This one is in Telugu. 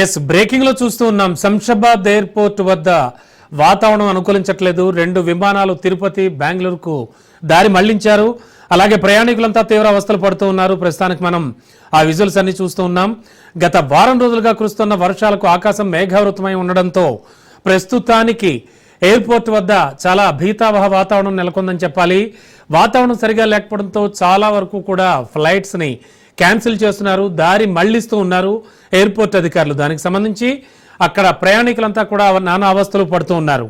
ఎస్ బ్రేకింగ్లో చూస్తూ ఉన్నాం. శంషాబాద్ ఎయిర్పోర్ట్ వద్ద వాతావరణం అనుకూలించట్లేదు. రెండు విమానాలు తిరుపతి బెంగళూరుకు దారి మళ్ళించారు. అలాగే ప్రయాణికులంతా తీవ్ర అవస్థలు పడుతూ ఉన్నారు. ప్రస్తుతానికి మనం ఆ విజువల్స్ అన్ని చూస్తూ ఉన్నాం. గత వారం రోజులుగా కురుస్తున్న వర్షాలకు ఆకాశం మేఘావృతమై ఉండడంతో ప్రస్తుతానికి ఎయిర్పోర్ట్ వద్ద చాలా భీతావహ వాతావరణం నెలకొందని చెప్పాలి. వాతావరణం సరిగా లేకపోవడంతో చాలా వరకు కూడా ఫ్లైట్స్ని క్యాన్సిల్ చేస్తున్నారు దారి మళ్ళిస్తూ ఉన్నారు ఎయిర్పోర్ట్ అధికారులు. దానికి సంబంధించి అక్కడ ప్రయాణికులంతా కూడా నానా అవస్థలు పడుతూ ఉన్నారు.